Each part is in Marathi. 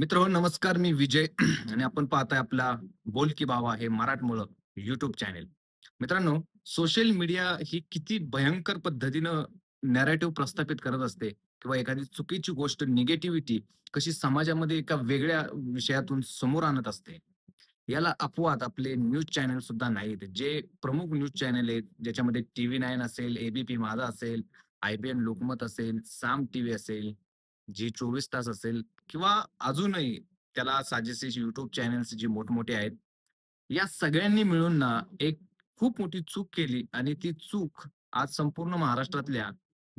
मित्र हो नमस्कार मी विजय आणि आपण पाहताय आपला बोल की बाबा हे मराठमोळं युट्यूब चॅनेल मित्रांनो सोशल मीडिया ही किती भयंकर पद्धतीनं नॅरेटिव्ह प्रस्थापित करत असते किंवा एखादी चुकीची गोष्ट निगेटिव्हिटी कशी समाजामध्ये एका वेगळ्या विषयातून समोर आणत असते याला अपवाद आपले न्यूज चॅनल सुद्धा नाहीत. जे प्रमुख न्यूज चॅनल आहेत ज्याच्यामध्ये टीव्ही नाईन असेल एबीपी माझा असेल आयबीएन लोकमत असेल साम टीव्ही असेल जी चोवीस तास असेल किंवा अजूनही त्याला साजेसे युट्यूब चॅनल्स जी मोठमोठे आहेत या सगळ्यांनी मिळून ना एक खूप मोठी चूक केली आणि ती चूक आज संपूर्ण महाराष्ट्रातल्या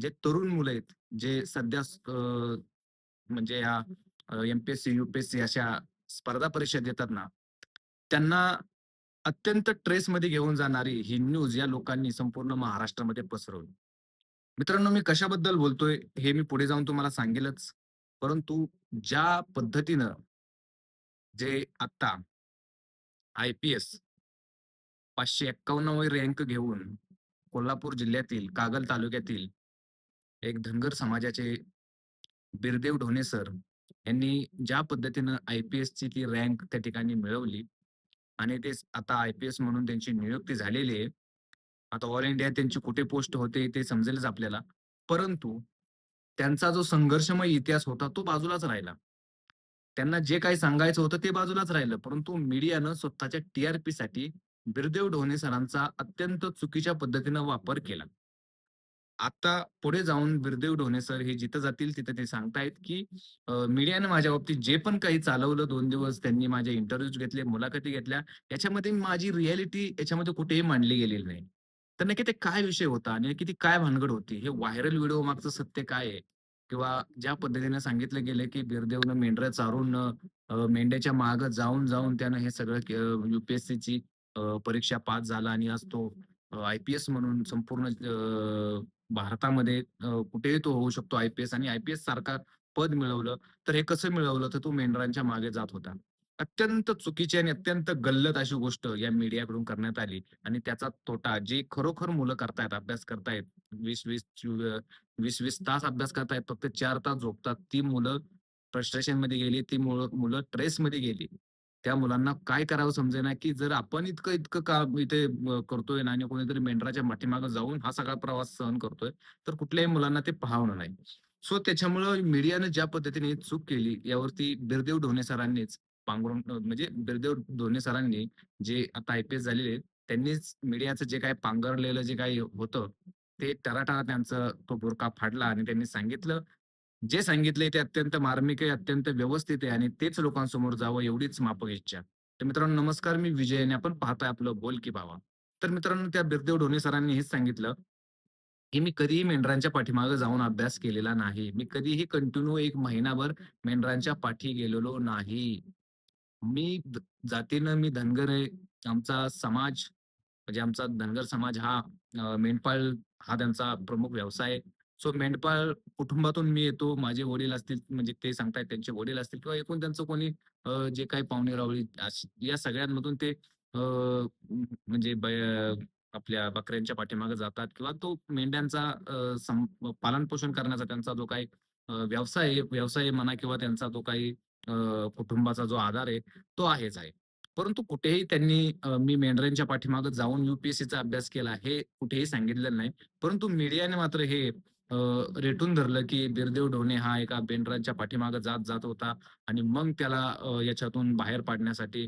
जे तरुण मुलं आहेत जे सध्या म्हणजे या एमपीएससी युपीएससी अशा स्पर्धा परीक्षा देतात ना त्यांना अत्यंत ट्रेसमध्ये घेऊन जाणारी ही न्यूज या लोकांनी संपूर्ण महाराष्ट्रामध्ये पसरवली. मित्रांनो मी कशाबद्दल बोलतोय हे मी पुढे जाऊन तुम्हाला सांगेलच. परंतु ज्या पद्धतीनं जे आता आय पी एस पाचशे एक्कावन्नावी रँक घेऊन कोल्हापूर जिल्ह्यातील कागल तालुक्यातील एक धनगर समाजाचे बिरदेव ढोणे सर यांनी ज्या पद्धतीनं आय पी एसची ती रँक त्या ठिकाणी मिळवली आणि ते आता आय पी एस म्हणून त्यांची नियुक्ती झालेली आहे आता ऑल इंडिया त्यांची कुठे पोस्ट होते ते समजेलच आपल्याला. परंतु त्यांचा जो संघर्षमय इतिहास होता तो बाजूलाच राहिला. त्यांना जे काही सांगायचं होतं ते बाजूलाच राहिलं. परंतु मीडियानं स्वतःच्या टीआरपी साठी बिरदेव ढोणे सरांचा अत्यंत चुकीच्या पद्धतीनं वापर केला. आता पुढे जाऊन बिरदेव ढोणे सर हे जिथं जातील तिथं ते सांगतायत की मीडियाने माझ्या बाबतीत जे पण काही चालवलं दोन दिवस त्यांनी माझे इंटरव्ह्यूज घेतले मुलाखती घेतल्या याच्यामध्ये माझी रियालिटी याच्यामध्ये कुठेही मांडली गेलेली नाही. तर नक्की ते काय विषय होता आणि किती काय भानगड होती? हे व्हायरल व्हिडिओ मागचं सत्य काय आहे? किंवा ज्या पद्धतीने सांगितलं गेलं की बिरदेवनं मेंढऱ्या चारून अं, मेंढ्याच्या मागं जाऊन जाऊन त्यानं हे सगळं युपीएससीची परीक्षा पास झाला आणि आज तो आय पी एस म्हणून संपूर्ण अं, भारतामध्ये अं, कुठेही तो होऊ शकतो आय पी एस. आणि आय पी एस सारखा पद मिळवलं तर हे कसं मिळवलं? तर तो मेंढरांच्या मागे जात होता. अत्यंत चुकीची आणि अत्यंत गल्लत अशी गोष्ट या मीडियाकडून करण्यात आली. आणि त्याचा तोटा जे खरोखर मुलं करतायत अभ्यास करतायत वीस वीस वीस वीस तास अभ्यास करतायत फक्त चार तास झोपतात. ती मुलं फ्रस्ट्रेशनमध्ये गेली ती मुलं मुलं ट्रेस मध्ये गेली. त्या मुलांना काय करावं समजेना की जर आपण इतकं इतकं का इथे करतोय ना आणि कोणीतरी मेंढराच्या पाठीमागं जाऊन हा सगळा प्रवास सहन करतोय तर कुठल्याही मुलांना ते पाहावं नाही. सो त्याच्यामुळं मीडियाने ज्या पद्धतीने चूक केली यावरती बिरदेव ढोणे सरांनीच पांघरून म्हणजे बिरदेव ढोणे सरांनी जे आता आय पी एस झालेले त्यांनीच मीडियाचं जे काही पांघरलेलं जे काही होतं ते टराटरा त्यांचं तो बुरका फाडला आणि त्यांनी सांगितलं. जे सांगितले ते अत्यंत मार्मिक आहे अत्यंत व्यवस्थित आहे आणि तेच लोकांसमोर जावं एवढीच मापक इच्छा. तर मित्रांनो नमस्कार मी विजय आणि आपण पाहताय आपलं बोल की बाबा तर मित्रांनो त्या बिरदेव ढोणे सरांनी हेच सांगितलं की मी कधीही मेंढरांच्या पाठीमागे जाऊन अभ्यास केलेला नाही. मी कधीही कंटिन्यू एक महिनाभर मेंढरांच्या पाठी गेलेलो नाही. मी जातीनं मी धनगर आहे. आमचा समाज म्हणजे आमचा धनगर समाज हा मेंढपाळ हा त्यांचा प्रमुख व्यवसाय आहे. सो मेंढपाळ कुटुंबातून मी येतो. माझे वडील असतील म्हणजे ते सांगतायत त्यांचे वडील असतील किंवा एकूण त्यांचं कोणी जे काही पाहुणे रावळी या सगळ्यांमधून ते म्हणजे बै- आपल्या बकऱ्यांच्या पाठीमागे जातात किंवा तो मेंढ्यांचा पालन पोषण करण्याचा त्यांचा जो काही व्यवसाय व्यवसाय म्हणा किंवा त्यांचा जो काही कुटुंबाचा जो आधार आहे तो आहेच आहे. परंतु कुठेही त्यांनी मी मेंढरांच्या पाठीमागे जाऊन युपीएससीचा अभ्यास केला हे कुठेही सांगितलेलं नाही. परंतु मीडियाने मात्र हे रेटून धरलं की बिरदेव ढोणे हा एका बेंड्रांच्या पाठीमागे जात जात होता आणि मग त्याला याच्यातून बाहेर पाडण्यासाठी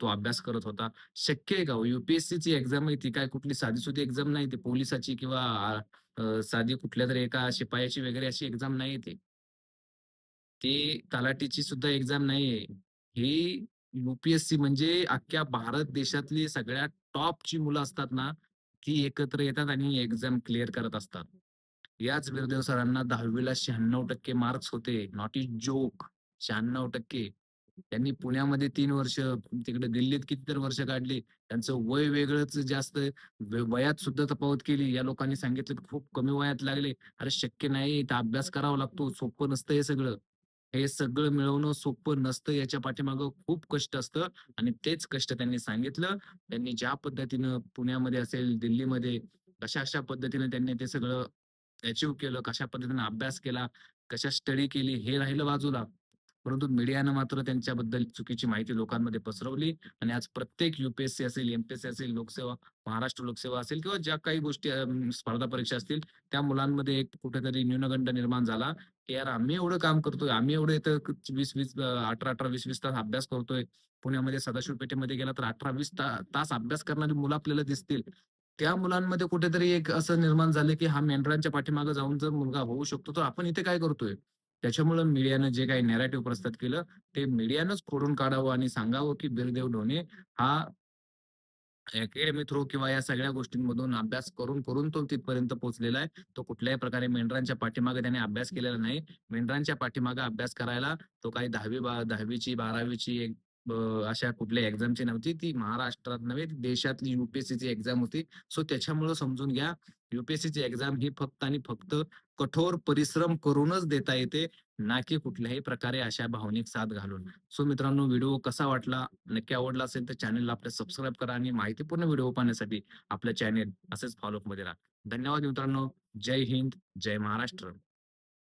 तो अभ्यास करत होता. शक्य आहे का हो? युपीएससीची एक्झाम आहे ती काय कुठली साधी सुधी एक्झाम नाही ती पोलिसाची किंवा साधी कुठल्या तरी एका शिपायाची वगैरे अशी एक्झाम नाही ती? ती तलाठीची सुद्धा एक्झाम नाहीये. ही युपीएससी म्हणजे अख्ख्या भारत देशातली सगळ्यात टॉपची मुलं असतात ना ती एकत्र येतात आणि एक्झाम क्लिअर करत असतात. याच बिरदेव सरांना दहावीला शहाण्णव टक्के मार्क्स होते. नॉट इज जोक शहाण्णव टक्के. त्यांनी पुण्यामध्ये तीन वर्ष तिकडे दिल्लीत कितीतर वर्ष काढली. त्यांचं वय वेगळंच जास्त वयात सुद्धा तफावत केली. या लोकांनी सांगितलं की खूप कमी वयात लागले. अरे शक्य नाही इथं अभ्यास करावा लागतो. सोपं नसतं हे सगळं. हे सगळं मिळवणं सोपं नसतं याच्या पाठीमागं खूप कष्ट असतं आणि तेच कष्ट त्यांनी सांगितलं. त्यांनी ज्या पद्धतीनं पुण्यामध्ये असेल दिल्लीमध्ये कशा अशा पद्धतीने त्यांनी ते सगळं अचीव्ह केलं कशा पद्धतीने अभ्यास केला कशा स्टडी केली हे राहिलं बाजूला. परंतु मीडियानं मात्र त्यांच्याबद्दल चुकीची माहिती लोकांमध्ये पसरवली आणि आज प्रत्येक युपीएससी असेल एमपीएससी असेल लोकसेवा महाराष्ट्र लोकसेवा असेल किंवा ज्या काही गोष्टी स्पर्धा परीक्षा असतील त्या मुलांमध्ये एक कुठेतरी न्यूनगंड निर्माण झाला. यार आम्ही एवढं काम करतोय आम्ही एवढं इथं वीस वीस अठरा अठरा वीस वीस तास अभ्यास करतोय. पुण्यामध्ये सदाशिव पेठेमध्ये गेला तर अठरा वीस तास अभ्यास करणारी मुलं आपल्याला दिसतील. त्या मुलांमध्ये कुठेतरी एक असं निर्माण झालं की हा मेंढरांच्या पाठीमागे जाऊन जर मुलगा होऊ शकतो तर आपण इथे काय करतोय? त्याच्यामुळे मीडियानं जे काही नॅरेटिव्ह प्रस्तुत केलं ते मीडियानंच खोडून काढावं आणि सांगावं की बिरदेव ढोणे हा अकॅडमी थ्रू किंवा या सगळ्या गोष्टींमधून अभ्यास करून करून तो तिथपर्यंत पोहोचलेला आहे. तो कुठल्याही प्रकारे मेंढरांच्या पाठीमागे त्याने अभ्यास केलेला नाही. मेंढरांच्या पाठीमागे अभ्यास करायला तो काही दहावी बा दहावीची बारावीची एक अशा कुठल्या एक्झामची नव्हती. ती महाराष्ट्रात नव्हे देशातली युपीएससीची एक्झाम होती. सो त्याच्यामुळे समजून घ्या युपीएससीची एक्झाम ही फक्त आणि फक्त कठोर परिश्रम करूनच देता येते ना की कुठल्याही प्रकारे अशा भावनिक साथ घालून. सो मित्रांनो व्हिडिओ कसा वाटला नक्की आवडला असेल तर चॅनलला आपल्या सबस्क्राईब करा आणि माहितीपूर्ण व्हिडिओ पाहण्यासाठी आपलं चॅनेल असेच फॉलो मध्ये राहा. धन्यवाद मित्रांनो. जय हिंद जय महाराष्ट्र.